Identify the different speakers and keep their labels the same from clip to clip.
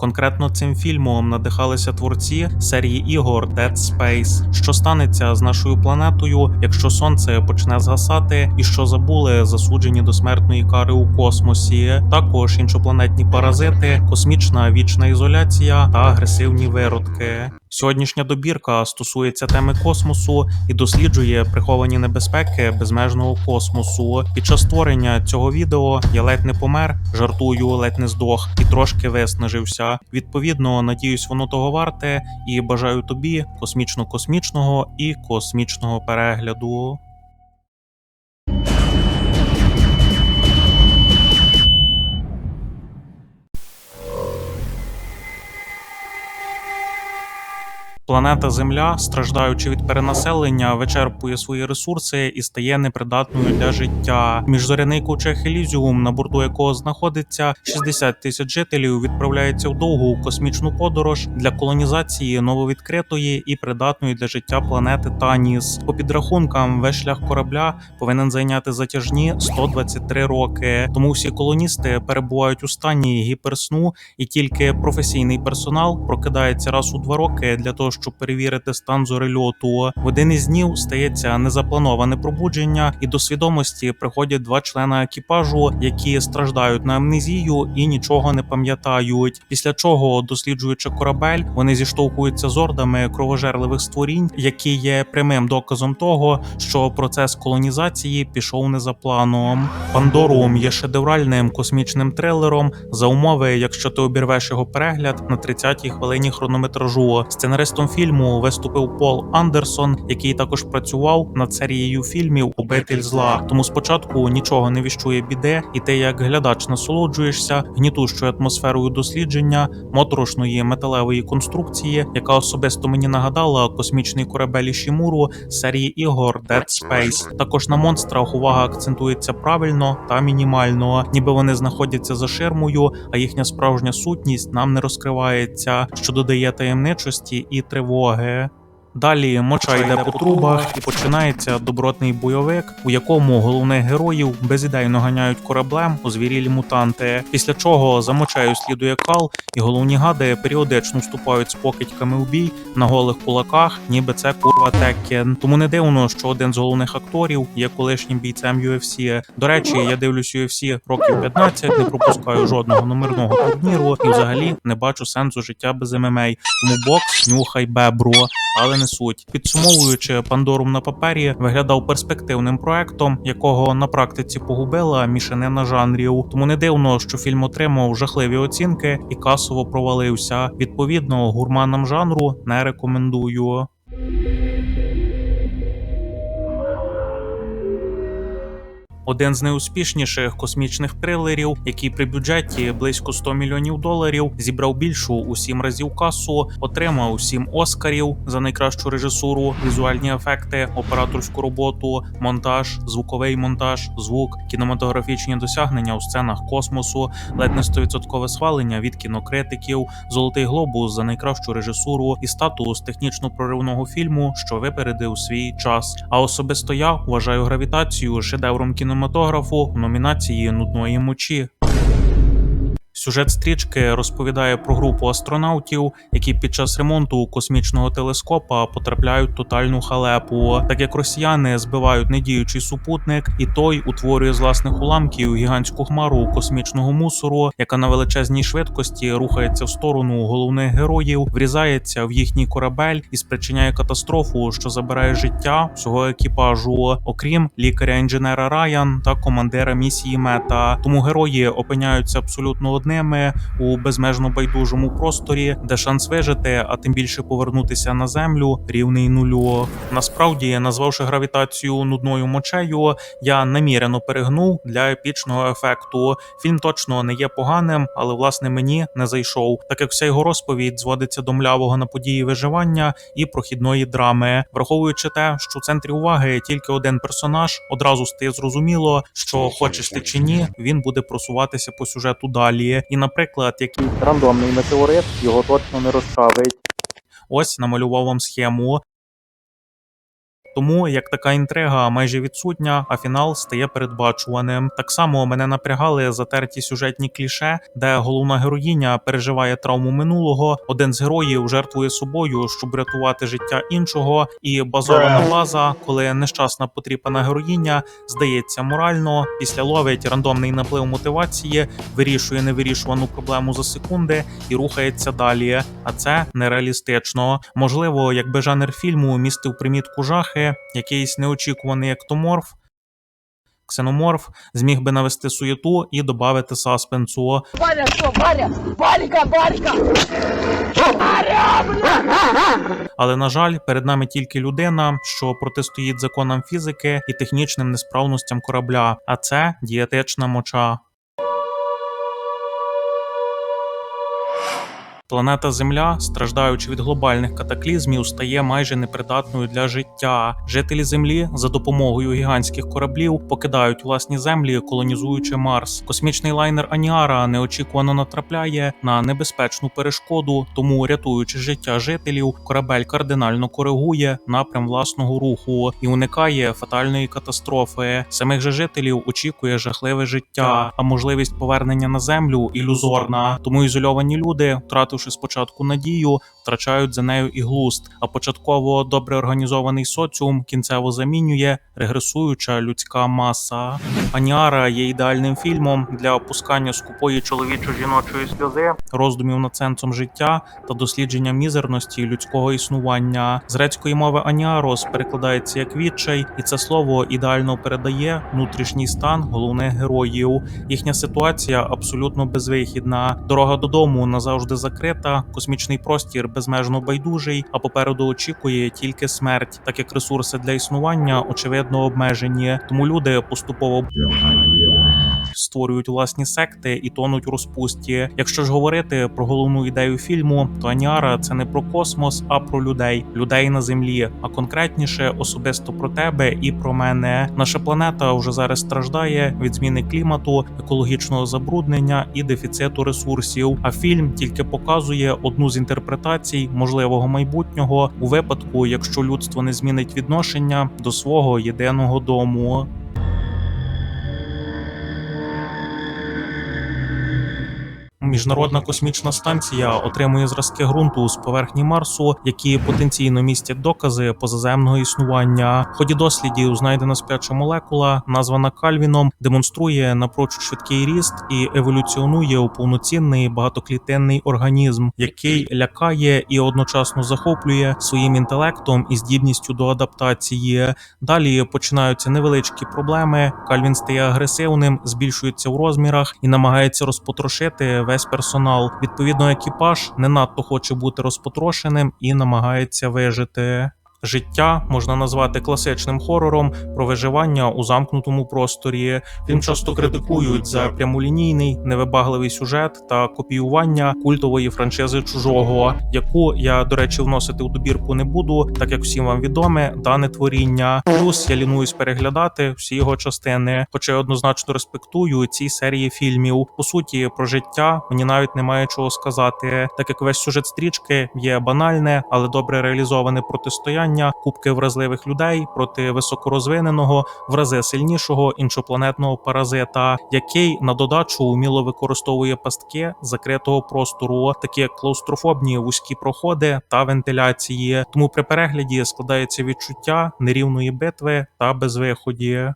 Speaker 1: Конкретно цим фільмом надихалися творці серії ігор Dead Space. Що станеться з нашою планетою, якщо сонце почне згасати, і що забули засуджені до смертної кари у космосі, також іншопланетні паразити, космічна вічна ізоляція та агресивні виродки. Сьогоднішня добірка стосується теми космосу і досліджує приховані небезпеки безмежного космосу. Під час створення цього відео я ледь не помер, жартую, ледь не здох і трошки виснажився. Відповідно, надіюсь, воно того варте і бажаю тобі космічно-космічного і космічного перегляду. Планета Земля, страждаючи від перенаселення, вичерпує свої ресурси і стає непридатною для життя. Міжзоряний ковчег Елізіум, на борту якого знаходиться 60 тисяч жителів, відправляється в довгу космічну подорож для колонізації нововідкритої і придатної для життя планети Таніс. По підрахункам, весь шлях корабля повинен зайняти затяжні 123 роки. Тому всі колоністи перебувають у стані гіперсну, і тільки професійний персонал прокидається раз у два роки для того, щоб перевірити стан зорильоту. В один із днів стається незаплановане пробудження, і до свідомості приходять два члена екіпажу, які страждають на амнезію і нічого не пам'ятають. Після чого, досліджуючи корабель, вони зіштовхуються з ордами кровожерливих створінь, які є прямим доказом того, що процес колонізації пішов не за планом. Пандорум є шедевральним космічним трилером за умови, якщо ти обірвеш його перегляд на 30-й хвилині хронометражу. Сценаристом фільму виступив Пол Андерсон, який також працював над серією фільмів Обитель зла. Тому спочатку нічого не віщує біде, і ти як глядач насолоджуєшся гнітущою атмосферою дослідження моторошної металевої конструкції, яка особисто мені нагадала космічний корабель Ішімуру серії ігор Dead Space. Також на монстрах увага акцентується правильно та мінімально, ніби вони знаходяться за ширмою, а їхня справжня сутність нам не розкривається, що додає таємничості і тривоги. Далі моча йде по трубах і починається добротний бойовик, у якому головних героїв безідейно ганяють кораблем озвірілі мутанти. Після чого за мочею слідує кал, і головні гади періодично вступають з покидьками в бій на голих кулаках, ніби це курва Теккен. Тому не дивно, що один з головних акторів є колишнім бійцем UFC. До речі, я дивлюсь UFC років 15, не пропускаю жодного номерного турніру і взагалі не бачу сенсу життя без ММА. Тому бокс нюхай бебру, але не суть. Підсумовуючи, Пандорум на папері виглядав перспективним проектом, якого на практиці погубила мішанина жанрів. Тому не дивно, що фільм отримав жахливі оцінки і касово провалився. Відповідно, гурманам жанру не рекомендую. Один з найуспішніших космічних трилерів, який при бюджеті близько 100 мільйонів доларів зібрав більшу у сім разів касу, отримав сім оскарів за найкращу режисуру, візуальні ефекти, операторську роботу, монтаж, звуковий монтаж, звук, кінематографічні досягнення у сценах космосу, ледь не 100% схвалення від кінокритиків, золотий глобус за найкращу режисуру і статус технічно проривного фільму, що випередив свій час. А особисто я вважаю гравітацію шедевром кінематографу номінації нудної мочі. Сюжет стрічки розповідає про групу астронавтів, які під час ремонту космічного телескопа потрапляють в тотальну халепу, так як росіяни збивають недіючий супутник, і той утворює з власних уламків гігантську хмару космічного мусору, яка на величезній швидкості рухається в сторону головних героїв, врізається в їхній корабель і спричиняє катастрофу, що забирає життя всього екіпажу, окрім лікаря-інженера Раян та командира місії Мета. Тому герої опиняються абсолютно одними у безмежно байдужому просторі, де шанс вижити, а тим більше повернутися на землю, рівний нулю. Насправді, назвавши гравітацію нудною мочею, я намірено перегнув для епічного ефекту. Фільм точно не є поганим, але власне мені не зайшов, так як вся його розповідь зводиться до млявого на події виживання і прохідної драми, враховуючи те, що в центрі уваги тільки один персонаж, одразу стає зрозуміло, що хочеш ти чи ні, він буде просуватися по сюжету далі. І, наприклад, якийсь рандомний метеорит його точно не розставить. Ось намалював вам схему. Тому як така інтрига майже відсутня, а фінал стає передбачуваним. Так само мене напрягали затерті сюжетні кліше, де головна героїня переживає травму минулого. Один з героїв жертвує собою, щоб рятувати життя іншого. І базована база, коли нещасна потріпана героїня здається морально, після ловить рандомний наплив мотивації, вирішує невирішувану проблему за секунди і рухається далі. А це нереалістично. Можливо, якби жанр фільму містив примітку жахи, якийсь неочікуваний ектоморф. Ксеноморф зміг би навести суєту і додати саспенсу.
Speaker 2: Варя, что, Варя? Варика, Варика! Варя!
Speaker 1: Але на жаль, перед нами тільки людина, що протистоїть законам фізики і технічним несправностям корабля, а це дієтична моча. Планета Земля, страждаючи від глобальних катаклізмів, стає майже непридатною для життя. Жителі Землі за допомогою гігантських кораблів покидають власні землі, колонізуючи Марс. Космічний лайнер Аніара неочікувано натрапляє на небезпечну перешкоду, тому рятуючи життя жителів, корабель кардинально коригує напрям власного руху і уникає фатальної катастрофи. Самих же жителів очікує жахливе життя, а можливість повернення на землю ілюзорна. Тому ізольовані люди, втративши спочатку надію, втрачають за нею і глузд. А початково добре організований соціум кінцево замінює регресуюча людська маса. Аніара є ідеальним фільмом для опускання скупої чоловічо-жіночої сльози, роздумів над сенсом життя та дослідження мізерності людського існування. З грецької мови аніарос перекладається як відчай, і це слово ідеально передає внутрішній стан головних героїв. Їхня ситуація абсолютно безвихідна. Дорога додому назавжди закрита, космічний простір безмежно байдужий, а попереду очікує тільки смерть, так як ресурси для існування очевидно обмежені. Тому люди поступово створюють власні секти і тонуть у розпусті. Якщо ж говорити про головну ідею фільму, то Аніара це не про космос, а про людей, людей на землі, а конкретніше особисто про тебе і про мене. Наша планета вже зараз страждає від зміни клімату, екологічного забруднення і дефіциту ресурсів. А фільм тільки показує одну з інтерпретацій можливого майбутнього у випадку, якщо людство не змінить відношення до свого єдиного дому. Міжнародна космічна станція отримує зразки ґрунту з поверхні Марсу, які потенційно містять докази позаземного існування. В ході дослідів знайдена спляча молекула, названа Кальвіном, демонструє напрочуд швидкий ріст і еволюціонує у повноцінний багатоклітинний організм, який лякає і одночасно захоплює своїм інтелектом і здібністю до адаптації. Далі починаються невеличкі проблеми. Кальвін стає агресивним, збільшується в розмірах і намагається розпотрошити весь персонал. Відповідно, екіпаж не надто хоче бути розпотрошеним і намагається вижити. Життя можна назвати класичним хорором про виживання у замкнутому просторі. Фільм часто критикують за прямолінійний, невибагливий сюжет та копіювання культової франшизи чужого, яку я, до речі, вносити у добірку не буду, так як всім вам відоме дане творіння. Плюс я лінуюсь переглядати всі його частини, хоча я однозначно респектую ці серії фільмів. По суті, про життя мені навіть немає чого сказати, так як весь сюжет стрічки є банальне, але добре реалізоване протистояння кубки вразливих людей проти високорозвиненого, в рази сильнішого іншопланетного паразита, який на додачу уміло використовує пастки закритого простору, такі як клаустрофобні вузькі проходи та вентиляції. Тому при перегляді складається відчуття нерівної битви та безвиході.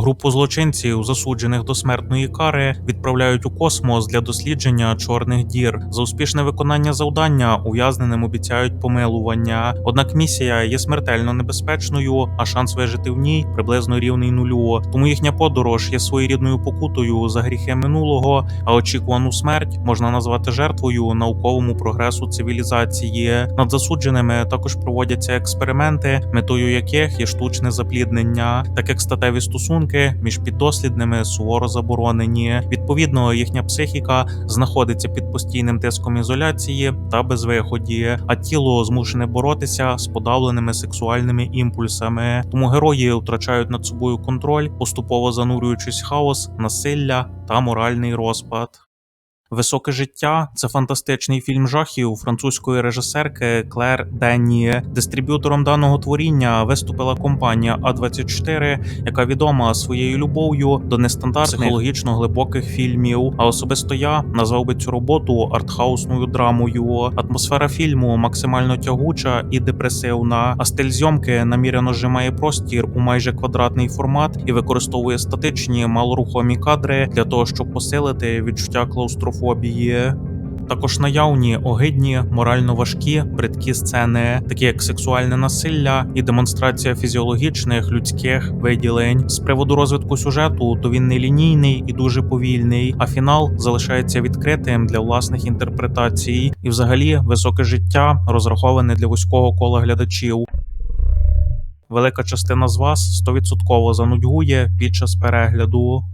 Speaker 1: Групу злочинців, засуджених до смертної кари, відправляють у космос для дослідження чорних дір. За успішне виконання завдання ув'язненим обіцяють помилування. Однак місія є смертельно небезпечною, а шанс вижити в ній приблизно рівний нулю. Тому їхня подорож є своєрідною покутою за гріхи минулого, а очікувану смерть можна назвати жертвою науковому прогресу цивілізації. Над засудженими також проводяться експерименти, метою яких є штучне запліднення, так як статеві стосунки між піддослідними суворо заборонені. Відповідно, їхня психіка знаходиться під постійним тиском ізоляції та безвиході, а тіло змушене боротися з подавленими сексуальними імпульсами. Тому герої втрачають над собою контроль, поступово занурюючись в хаос, насилля та моральний розпад. Високе життя це фантастичний фільм жахів французької режисерки Клер Денні. Дистриб'ютором даного творіння виступила компанія А24, яка відома своєю любов'ю до нестандартних психологічно глибоких фільмів. А особисто я назвав би цю роботу артхаусною драмою. Атмосфера фільму максимально тягуча і депресивна, а стиль зйомки наміряно зжимає простір у майже квадратний формат і використовує статичні малорухомі кадри для того, щоб посилити відчуття клаустрофобії. Також наявні огидні, морально важкі, бридкі сцени, такі як сексуальне насилля і демонстрація фізіологічних людських виділень. З приводу розвитку сюжету, то він не лінійний і дуже повільний, а фінал залишається відкритим для власних інтерпретацій. І, взагалі, високе життя розраховане для вузького кола глядачів. Велика частина з вас 100% занудьгує під час перегляду.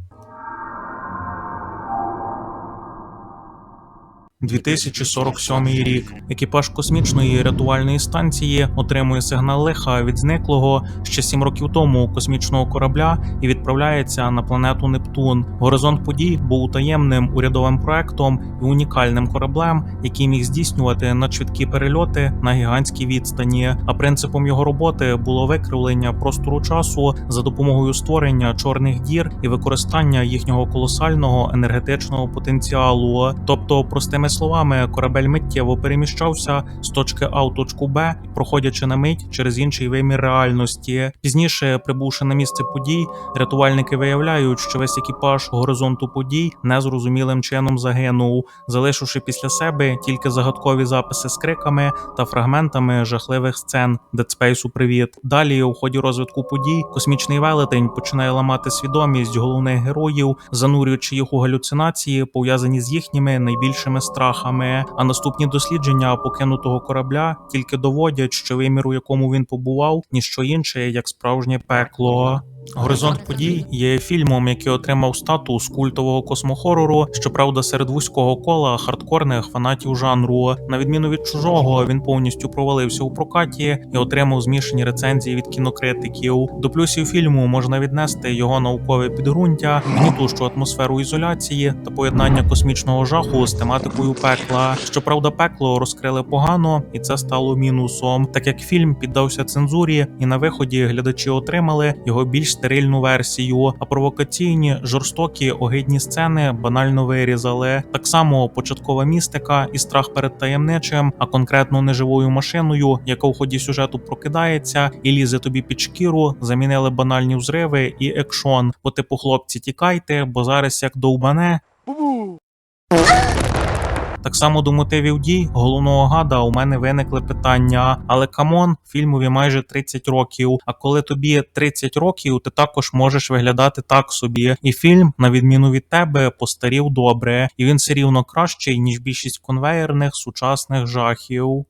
Speaker 1: 2047 рік екіпаж космічної рятувальної станції отримує сигнал лиха від зниклого ще сім років тому космічного корабля і відправляється на планету Нептун. Горизонт подій був таємним урядовим проектом і унікальним кораблем, який міг здійснювати надшвидкі перельоти на гігантській відстані. А принципом його роботи було викривлення простору часу за допомогою створення чорних дір і використання їхнього колосального енергетичного потенціалу. Тобто, простими словами, корабель миттєво переміщався з точки А в точку Б, проходячи на мить через інший вимір реальності. Пізніше, прибувши на місце подій, рятувальники виявляють, що весь екіпаж горизонту подій незрозумілим чином загинув, залишивши після себе тільки загадкові записи з криками та фрагментами жахливих сцен Space Привіт. Далі, у ході розвитку подій, космічний велетень починає ламати свідомість головних героїв, занурюючи їх у галюцинації, пов'язані з їхніми найбільшими страхами. А наступні дослідження покинутого корабля тільки доводять, що вимір, у якому він побував, ніщо інше, як справжнє пекло. Горизонт подій є фільмом, який отримав статус культового космохорору, щоправда, серед вузького кола хардкорних фанатів жанру. На відміну від чужого, він повністю провалився у прокаті і отримав змішані рецензії від кінокритиків. До плюсів фільму можна віднести його наукове підґрунтя, гнітущу атмосферу ізоляції та поєднання космічного жаху з тематикою пекла. Щоправда, пекло розкрили погано, і це стало мінусом, так як фільм піддався цензурі, і на виході глядачі отримали його більш стерильну версію, а провокаційні, жорстокі, огидні сцени банально вирізали. Так само початкова містика і страх перед таємничим, а конкретно неживою машиною, яка в ході сюжету прокидається і лізе тобі під шкіру, замінили банальні взриви і екшон. По типу хлопці, тікайте, бо зараз як довбане. Так само до мотивів дій головного гада у мене виникли питання. Але камон, фільмові майже 30 років. А коли тобі 30 років, ти також можеш виглядати так собі. І фільм, на відміну від тебе, постарів добре, і він все рівно кращий ніж більшість конвеєрних сучасних жахів.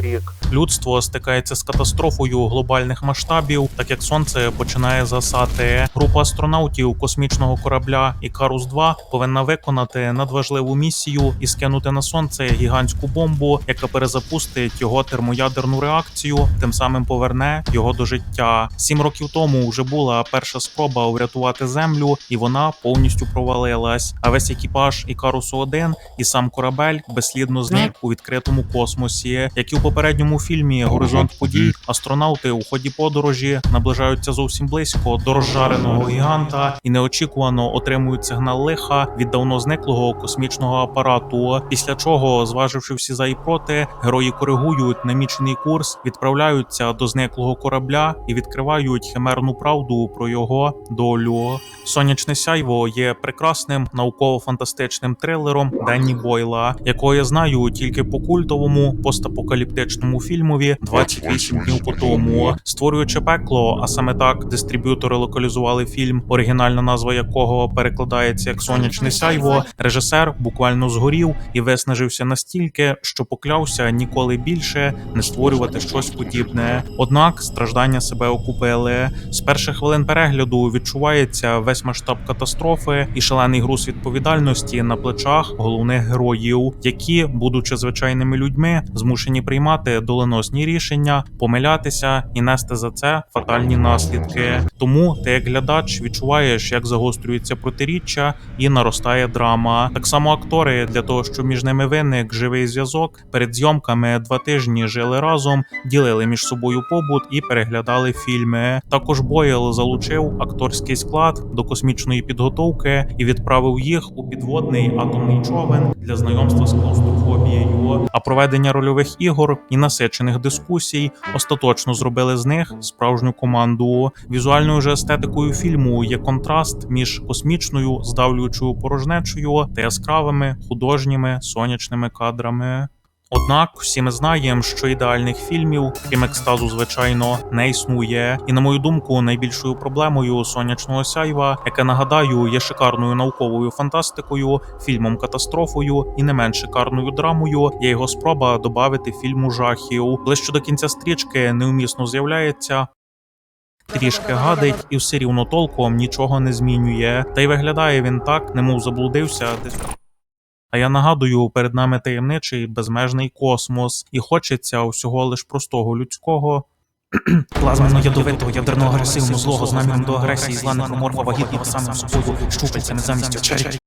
Speaker 3: Рік.
Speaker 1: Людство стикається з катастрофою глобальних масштабів, так як сонце починає засати. Група астронавтів космічного корабля Ікарус 2 повинна виконати надважливу місію і скинути на сонце гігантську бомбу, яка перезапустить його термоядерну реакцію, тим самим поверне його до життя. Сім років тому вже була перша спроба врятувати землю, і вона повністю провалилась. А весь екіпаж Ікарусу 1 і сам корабель безслідно зник у відкритому космосі. Як і у попередньому фільмі Горизонт подій, астронавти у ході подорожі наближаються зовсім близько до розжареного гіганта і неочікувано отримують сигнал лиха від давно зниклого космічного апарату. Після чого, зваживши всі за і проти, герої коригують намічений курс, відправляються до зниклого корабля і відкривають химерну правду про його долю. Сонячне сяйво є прекрасним науково-фантастичним трилером Денні Бойла, якого я знаю тільки по культовому постапокаліптичному фільмові «28 днів по тому. Створюючи пекло, а саме так дистриб'ютори локалізували фільм, оригінальна назва якого перекладається як Сонячне сяйво. Режисер буквально згорів і виснажився настільки, що поклявся ніколи більше не створювати щось подібне. Однак страждання себе окупили. З перших хвилин перегляду відчувається весь весь масштаб катастрофи і шалений груз відповідальності на плечах головних героїв, які, будучи звичайними людьми, змушені приймати доленосні рішення, помилятися і нести за це фатальні наслідки. Тому ти, як глядач, відчуваєш, як загострюється протиріччя і наростає драма. Так само актори для того, щоб між ними виник живий зв'язок. Перед зйомками два тижні жили разом, ділили між собою побут і переглядали фільми. Також Бойл залучив акторський склад до космічної підготовки і відправив їх у підводний атомний човен для знайомства з клаустрофобією. А проведення рольових ігор і насичених дискусій остаточно зробили з них справжню команду. Візуальною же естетикою фільму є контраст між космічною здавлюючою порожнечою та яскравими художніми сонячними кадрами. Однак всі ми знаємо, що ідеальних фільмів, крім екстазу, звичайно, не існує. І на мою думку, найбільшою проблемою сонячного сяйва, яке нагадаю, є шикарною науковою фантастикою, фільмом катастрофою і не менш шикарною драмою, є його спроба додати фільму жахів. Ближче до кінця стрічки неумісно з'являється. Трішки гадить і все рівно толком нічого не змінює. Та й виглядає він так, немов заблудився десь. А я нагадую, перед нами таємничий безмежний космос, і хочеться усього лиш простого людського. Плазмено ядовитого, ядерного агресивного злого, з наміром до агресії, зла некроморфа, вагітного самим собою, щупальцями замість очей.